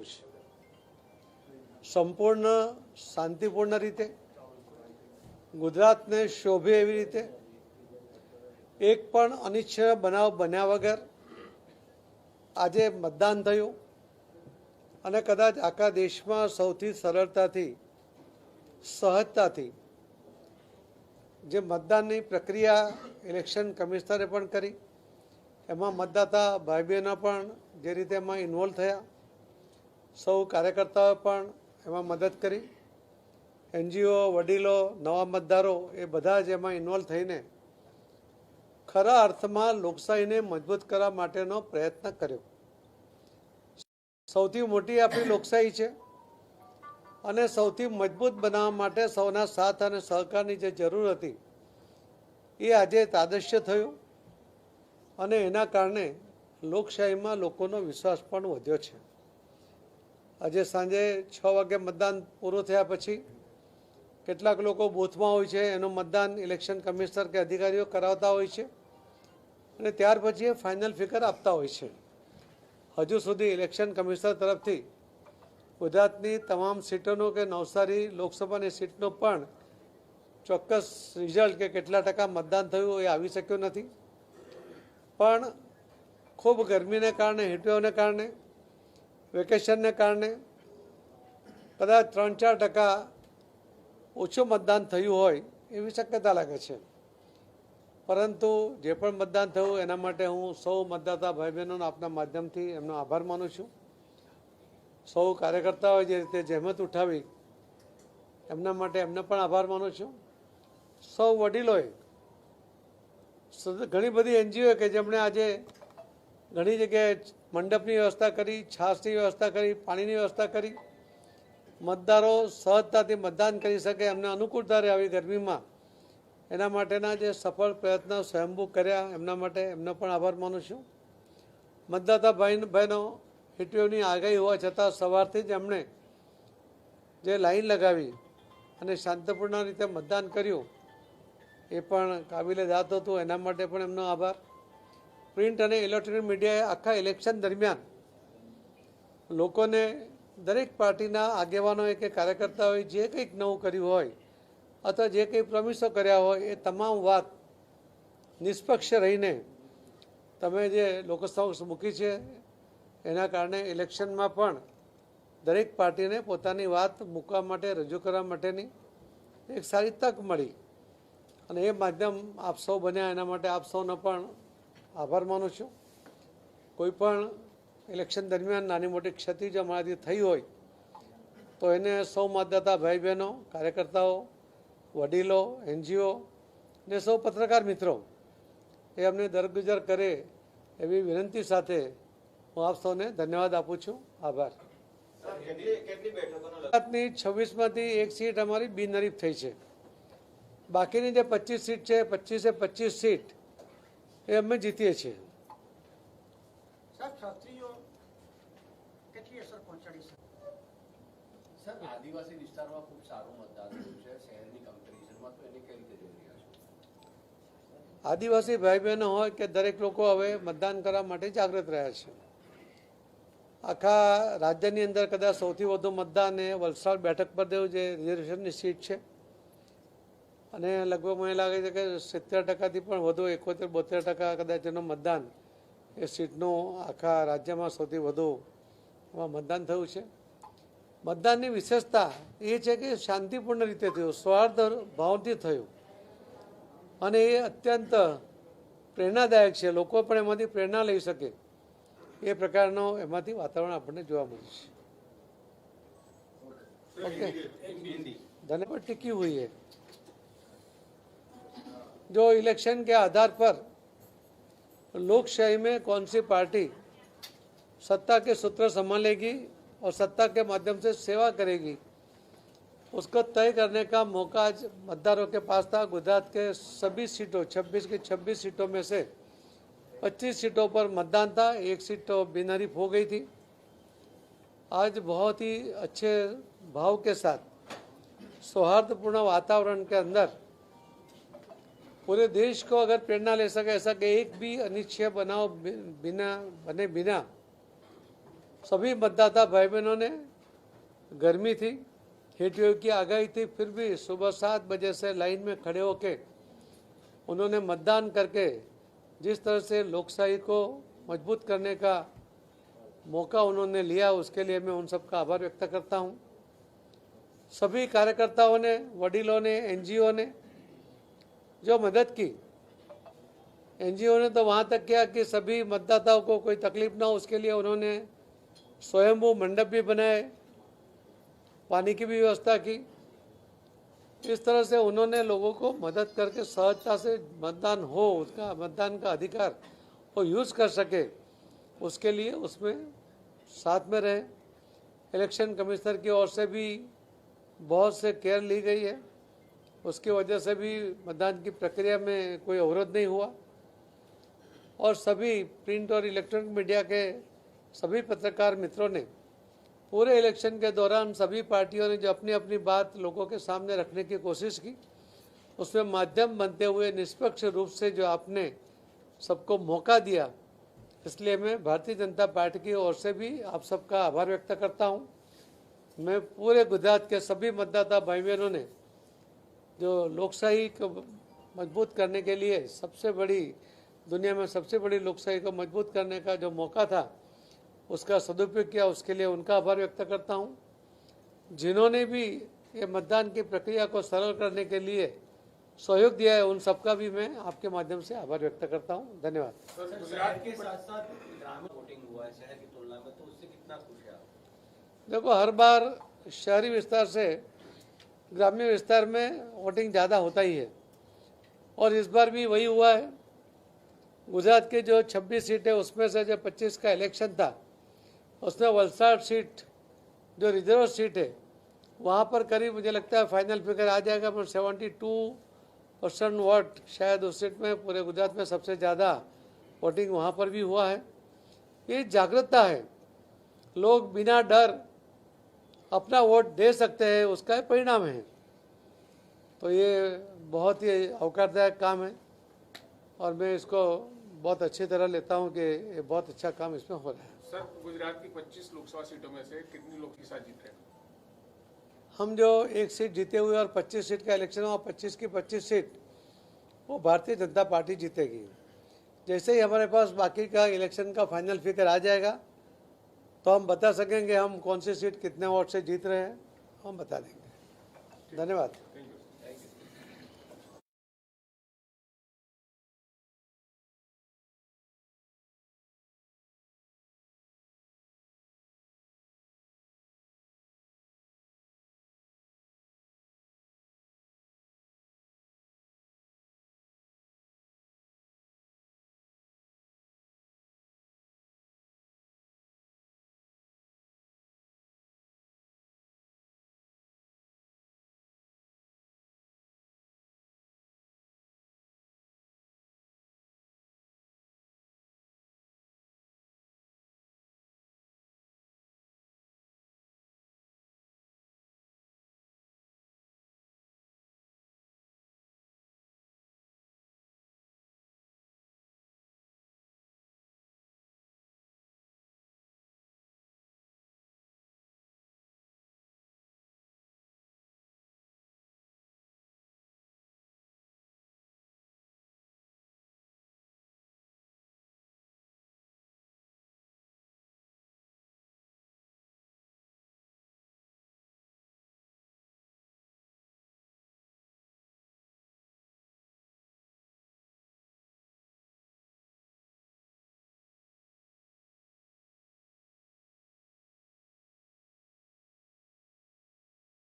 થયેલું છે. સંપૂર્ણ, શાંતિપૂર્ણ રીતે, ગુજરાતને શોભે એવી રીતે, એક પણ અનિચ્છનીય બનાવ બન્યા વગર આજે મતદાન થયું અને કદાચ આખા દેશમાં સૌથી સરળતાથી, સહજતાથી જે મતદાનની પ્રક્રિયા ઇલેક્શન કમિશનરે પણ કરી, એમાં મતદાતા ભાઈ બહેનો પણ જે રીતે એમાં ઇન્વોલ્વ થયા સૌ કાર્યકર્તાઓ પણ એમાં મદદ કરી. એનજીઓ, વડીલો, નવા મતદારો એ બધા જ એમાં ઇન્વોલ્વ થઈને ખરા અર્થમાં લોકશાહીને મજબૂત કરવા માટેનો પ્રયત્ન કર્યો. સૌથી મોટી આપણી લોકશાહી છે અને સૌથી મજબૂત બનાવવા માટે સૌના સાથ અને સહકારની જે જરૂર હતી એ આજે તાદશ્ય થયું અને એના કારણે લોકશાહીમાં લોકોનો વિશ્વાસ પણ વધ્યો છે. આજે સાંજે છ વાગે મતદાન પૂરું થયા પછી કેટલાક લોકો બૂથમાં હોય છે, એનું મતદાન ઇલેક્શન કમિશનર કે અધિકારીઓ કરાવતા હોય છે અને ત્યાર પછી એ ફાઇનલ ફિગર આપતા હોય છે. હજુ સુધી ઇલેક્શન કમિશનર તરફથી ગુજરાતની તમામ સીટોનો કે નવસારી લોકસભાની સીટનો પણ ચોક્કસ રિઝલ્ટ કે કેટલા ટકા મતદાન થયું એ આવી શક્યું નથી. પણ ખૂબ ગરમીને કારણે હીટવેવને કારણે વેકેશનને કારણે કદાચ ત્રણ ચાર ટકા ઓછું મતદાન થયું હોય એવી શક્યતા લાગે છે. પરંતુ જે પણ મતદાન થયું એના માટે હું સૌ મતદાતા ભાઈ બહેનોનો આપના માધ્યમથી એમનો આભાર માનું છું. સૌ કાર્યકર્તાઓએ જે રીતે જહેમત ઉઠાવી એમના માટે એમને પણ આભાર માનું છું. સૌ વડીલોએ ઘણી બધી એનજીઓ કે જેમણે આજે ઘણી જગ્યાએ મંડપની વ્યવસ્થા કરી, છાશની વ્યવસ્થા કરી, પાણીની વ્યવસ્થા કરી. મતદારો સહજતાથી મતદાન કરી શકે, એમને અનુકૂળતા રહે આવી ગરમીમાં. એના માટેના જે સફળ પ્રયત્નો સ્વયંભૂ કર્યા, એમના માટે એમનો પણ આભાર માનું છું. મતદાતા ભાઈ, બહેનો હિટવેવની આગાહી હોવા છતાં સવારથી જ એમણે જે લાઈન લગાવી અને શાંતિપૂર્ણ રીતે મતદાન કર્યું, એ પણ કાબિલે દાદ હતું. એના માટે પણ એમનો આભાર. પ્રિન્ટ અને ઇલેક્ટ્રોનિક મીડિયાએ આખા ઇલેક્શન દરમિયાન લોકોને દરેક પાર્ટીના આગેવાનોએ કે કાર્યકર્તાઓએ જે કંઈક નવું કર્યું હોય અથવા જે કંઈ પ્રમિસો કર્યા હોય એ તમામ વાત નિષ્પક્ષ રહીને તમે જે લોકો મૂકી છે, એના કારણે ઇલેક્શનમાં પણ દરેક પાર્ટીને પોતાની વાત મૂકવા માટે, રજૂ કરવા માટેની એક સારી તક મળી. અને એ માધ્યમ આપ સૌ બન્યા, એના માટે આપ સૌનો પણ આભાર માનું છું. કોઈ પણ ઇલેક્શન દરમિયાન નાની મોટી ક્ષતિ જો અમારાથી થઈ હોય તો એને સૌ મતદાતા ભાઈ બહેનો કાર્યકર્તાઓ વડીલો એનજીઓ ને સૌ પત્રકાર મિત્રો એ અમને દરગુજર કરે એવી વિનંતી સાથે હું આપ સૌને ધન્યવાદ આપું છું. આભાર. ગુજરાતની છવ્વીસમાંથી એક સીટ અમારી બિનહરીફ થઈ છે. બાકીની જે પચીસ સીટ છે પચીસે પચીસ સીટ એ અમે જીતીએ છીએ. સાહેબ શાસ્ત્રીઓ કેટલી અસર પહોંચાડી શકે સર આદિવાસી વિસ્તારમાં ખૂબ સારું મતદાન છે. શહેરની કમ્પેરિઝનમાં તો એને કઈ રીતે જોઈ રહ્યા છો? આદિવાસી ભાઈ બહેનો હોય કે દરેક લોકો હવે મતદાન કરવા માટે જાગૃત રહ્યા છે. આખા રાજ્યની અંદર કદાચ સૌથી વધુ મતદાન એ વલસાડ બેઠક પર થયું જે રિઝર્વેશનની સીટ છે. અને લગભગ મને લાગે છે કે સિત્તેર ટકાથી પણ વધુ એકોતેર બોતેર ટકા કદાચ એનું મતદાન એ સીટનું આખા રાજ્યમાં સૌથી વધુ એમાં મતદાન થયું છે. મતદાનની વિશેષતા એ છે કે શાંતિપૂર્ણ રીતે થયું સ્વાર્થ ભાવથી થયું. અને એ અત્યંત પ્રેરણાદાયક છે. લોકો પણ એમાંથી પ્રેરણા લઈ શકે. એ પ્રકારનો એમાંથી વાતાવરણ આપણને જોવા મળે છે. ઓકે. ધન્યવાદ. ટીકી હોઈએ. जो इलेक्शन के आधार पर लोकशाही में कौन सी पार्टी सत्ता के सूत्र संभालेगी और सत्ता के माध्यम से सेवा करेगी, उसको तय करने का मौका आज मतदारों के पास था। गुजरात के सभी सीटों 26 की 26 सीटों में से 25 सीटों पर मतदान था। एक सीट तो बिनहरीफ हो गई थी। आज बहुत ही अच्छे भाव के साथ, सौहार्दपूर्ण वातावरण के अंदर पूरे देश को अगर प्रेरणा ले सके, ऐसा कि एक भी अनिच्छय बनाओ बिना, बने बिना। सभी मतदाता भाई बहनों ने गर्मी थी हीट वेव की आगाही थी, फिर भी सुबह सात बजे से लाइन में खड़े होके उन्होंने मतदान करके जिस तरह से लोकशाही को मज़बूत करने का मौका उन्होंने लिया, उसके लिए मैं उन सबका आभार व्यक्त करता हूँ। सभी कार्यकर्ताओं ने, वडीलों ने, एनजीओ ने जो मदद की। एनजीओ ने तो वहाँ तक किया कि सभी मतदाताओं को कोई तकलीफ़ ना हो, उसके लिए उन्होंने स्वयंभू मंडप भी बनाए, पानी की भी व्यवस्था की। इस तरह से उन्होंने लोगों को मदद करके सहजता से मतदान हो, उसका मतदान का अधिकार वो यूज़ कर सके, उसके लिए उसमें साथ में रहे। इलेक्शन कमिश्नर की ओर से भी बहुत से केयर ली गई है। उसकी वजह से भी मतदान की प्रक्रिया में कोई अवरोध नहीं हुआ। और सभी प्रिंट और इलेक्ट्रॉनिक मीडिया के सभी पत्रकार मित्रों ने पूरे इलेक्शन के दौरान सभी पार्टियों ने जो अपनी अपनी बात लोगों के सामने रखने की कोशिश की, उसमें माध्यम बनते हुए निष्पक्ष रूप से जो आपने सबको मौका दिया, इसलिए मैं भारतीय जनता पार्टी की ओर से भी आप सबका आभार व्यक्त करता हूँ। मैं पूरे गुजरात के सभी मतदाता भाई बहनों ने जो लोकशाही को मज़बूत करने के लिए सबसे बड़ी दुनिया में सबसे बड़ी लोकशाही को मज़बूत करने का जो मौका था उसका सदुपयोग किया उसके लिए उनका आभार व्यक्त करता हूँ। जिन्होंने भी ये मतदान की प्रक्रिया को सरल करने के लिए सहयोग दिया है उन सबका भी मैं आपके माध्यम से आभार व्यक्त करता हूँ। धन्यवाद। गुजरात के साथ साथ ग्रामीण वोटिंग हुआ है शहर की तुलना में तो उससे कितना खुश है देखो हर बार शहरी विस्तार से ग्रामीण विस्तार में वोटिंग ज़्यादा होता ही है। और इस बार भी वही हुआ है। गुजरात के जो 26 सीट उसमें से जो 25 का इलेक्शन था, उसमें वलसाड सीट, जो रिज़र्व सीट है, वहाँ पर करीब मुझे लगता है फाइनल फिगर आ जाएगा, पर 72 परसेंट वोट शायद उस सीट में पूरे गुजरात में सबसे ज़्यादा वोटिंग वहाँ पर भी हुआ है। ये जागरूकता है। लोग बिना डर अपना वोट दे सकते हैं उसका परिणाम है। तो ये बहुत ही अवकारदायक काम है और मैं इसको बहुत अच्छी तरह लेता हूँ कि ये बहुत अच्छा काम इसमें हो रहा है। सर गुजरात की 25 लोकसभा सीटों में से कितनी लोग की साथ जीत हैं? हम जो एक सीट जीते हुए और 25 सीट का इलेक्शन हुआ 25 की 25 सीट वो भारतीय जनता पार्टी जीतेगी। जैसे ही हमारे पास बाकी का इलेक्शन का फाइनल फिगर आ जाएगा तो हम बता सकेंगे हम कौन सी सीट कितने वोट से जीत रहे हैं हम बता देंगे धन्यवाद